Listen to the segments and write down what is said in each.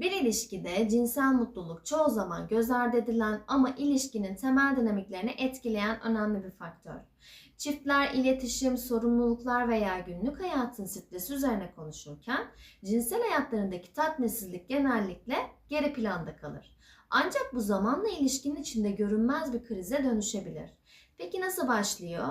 Bir ilişkide cinsel mutluluk çoğu zaman göz ardı edilen ama ilişkinin temel dinamiklerini etkileyen önemli bir faktör. Çiftler iletişim, sorumluluklar veya günlük hayatın stresi üzerine konuşurken cinsel hayatlarındaki tatminsizlik genellikle geri planda kalır. Ancak bu zamanla ilişkinin içinde görünmez bir krize dönüşebilir. Peki nasıl başlıyor?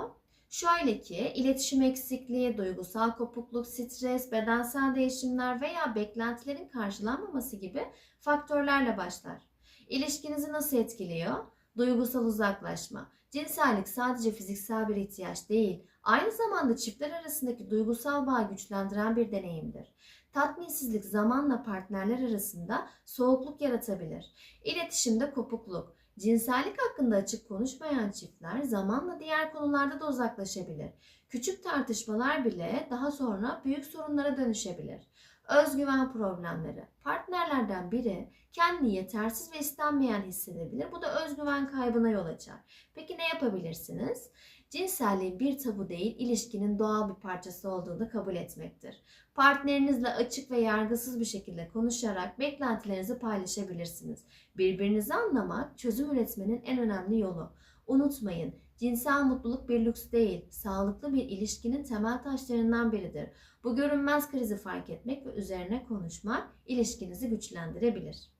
Şöyle ki iletişim eksikliği, duygusal kopukluk, stres, bedensel değişimler veya beklentilerin karşılanmaması gibi faktörlerle başlar. İlişkinizi nasıl etkiliyor? Duygusal uzaklaşma. Cinsellik sadece fiziksel bir ihtiyaç değil, aynı zamanda çiftler arasındaki duygusal bağı güçlendiren bir deneyimdir. Tatminsizlik zamanla partnerler arasında soğukluk yaratabilir. İletişimde kopukluk. Cinsellik hakkında açık konuşmayan çiftler zamanla diğer konularda da uzaklaşabilir. Küçük tartışmalar bile daha sonra büyük sorunlara dönüşebilir. Özgüven problemleri. Partnerlerden biri kendini yetersiz ve istenmeyen hissedebilir. Bu da özgüven kaybına yol açar. Peki ne yapabilirsiniz? Cinselliğin bir tabu değil, ilişkinin doğal bir parçası olduğunu kabul etmektir. Partnerinizle açık ve yargısız bir şekilde konuşarak beklentilerinizi paylaşabilirsiniz. Birbirinizi anlamak çözüm üretmenin en önemli yolu. Unutmayın, cinsel mutluluk bir lüks değil, sağlıklı bir ilişkinin temel taşlarından biridir. Bu görünmez krizi fark etmek ve üzerine konuşmak ilişkinizi güçlendirebilir.